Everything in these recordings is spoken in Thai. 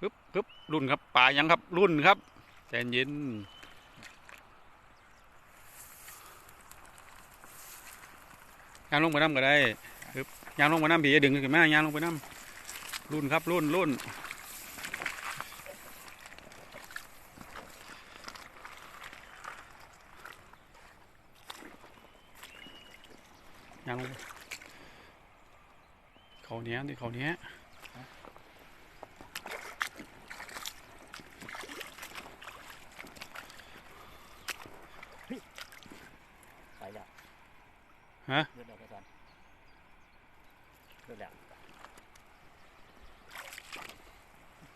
ฮึบฮึบรุ่นครับป่ายังครับ รุ่นครับใจเย็นยางลงไปน้ำก็ได้ฮึบยางลงไปน้ำผีจะดึงขึ้นมายางลงไปน้ำรุ่นครับรุ่นรุ่นยางลงเขาเนี้ยที่เขาเนี้ย ไปแล้ว ฮะเลือดออกไปก่อนเลือดแล้ว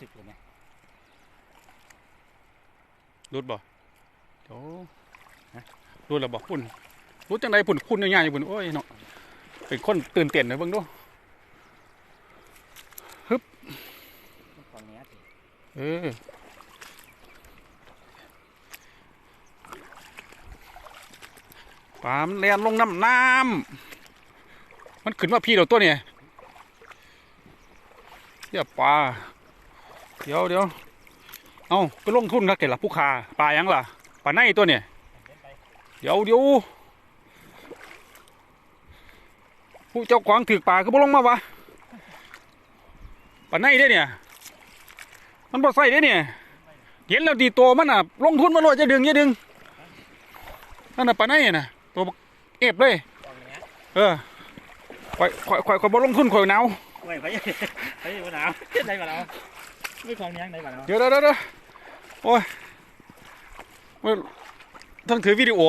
จึกเลยเนี่ยรุดบ่โอ้รุดแล้วบ่พุ่นรุดจังไดพุ่นคุณง่ายๆพุ่นโอ้ยเนาะเป็นคนตื่นเต้นนะเบิ่งดูตอนเนี้ยสิเออ ปลามันแล่นลงน้ำน้ำมันขึ้นมาพี่เราตัวเนี่ยเดี๋ยวปลาเดี๋ยวเดี๋ยวเอาก็ลงทุนครับเกล่ะผู้คาปลายังล่ะปลาในตัวเนี่ยเดี๋ยวเดี๋ยวผู้เจ้าของถือป่าก็บ่ลงมาวะป่าในเด้เนี่ย มันบ่ใส่เด้เนี่ยเห็นแล้วดีตัวมันอะ ลงทุนมาโลดจะดึงจะดึงนั่นน่ะป่าในน่ะ ตัวบักเอฟเลยตอนเนี้ยเออข่อยข่อยข่อยข่อยบ่ลงทุนข่อยหนาวไม่ไปไปอยู่หนาวเล่นไหนมาแล้วไม่ของเนี้ยไหนมาแล้วเดี๋ยวเดี๋ยวเดี๋ยวเดี๋ยวโอ้ยโอ้ยต้องถือวิดีโอ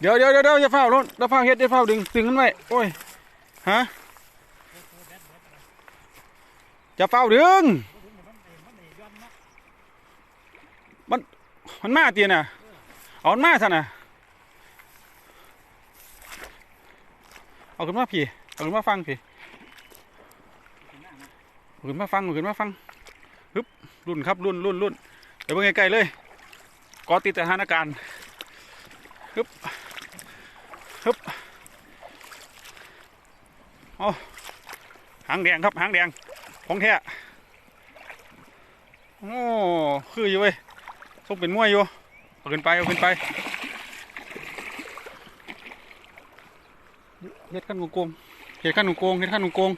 เดี๋ยวเดี๋ยวเดี๋ยวเดี๋ยวอย่าเฝ้าโน่นอย่าเฝ้าเฮ็ดอย่าเฝ้าดึงดึงมันไว้โอ้ยฮะอย่าเฝ้าดึงมันมาเตียน่ะ เอามันมาซะนะเอาขึ้นมาพี่ เอาขึ้นมาฟังพี่เอาขึ้นมาฟังเอาขึ้นมาฟังฮึบรุ่นครับรุ่นรุ่นรุ่นเดี๋ยวเบิ่งใกล้ๆเลยกอติดสถานการณ์ฮึบฮึบเอาหางแดงครับหางแดงของแท้โอ้คืออยู่เว้ยส่งเป็นมวยอยู่ เอาขึ้นไปเอาขึ้นไปเฮ็ดขั้นโกงเฮ็ดขั้นโกงเฮ็ดขั้นโกง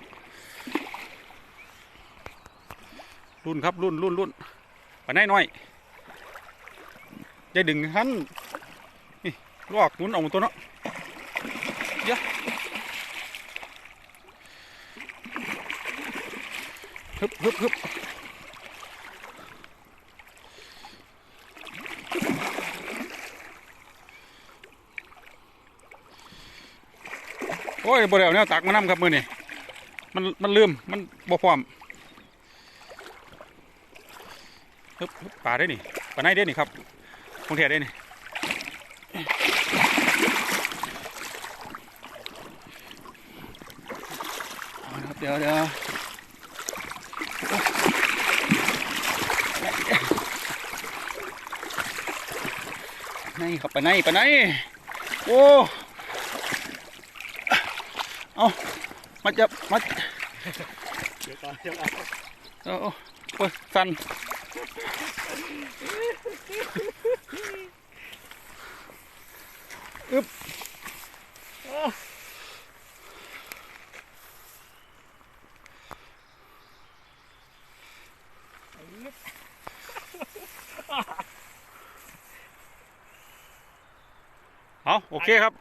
รุ่นครับรุ่นรุ่นรุ่นปน้อยน้อยอย่าดึงขั้นนี่ลอกหมุนออกมาตัวเนาะเยอะฮึบฮึบฮึบ โอ้ยบ่ได้เอาแนวตักมานำครับมือนี่มันมันลืมมันบ่พร้อมฮึบปลาได้นี่ปลาในได้นี่ครับคงเทียได้นี่เดี๋ยวเดี๋ยวในครับไปลาในปลาในโอ้ มาจับมาเดี๋ยวก่อนเดี๋ยวก่อนเออโอ้ยสั่นอึ๊บเอาโอเคครับ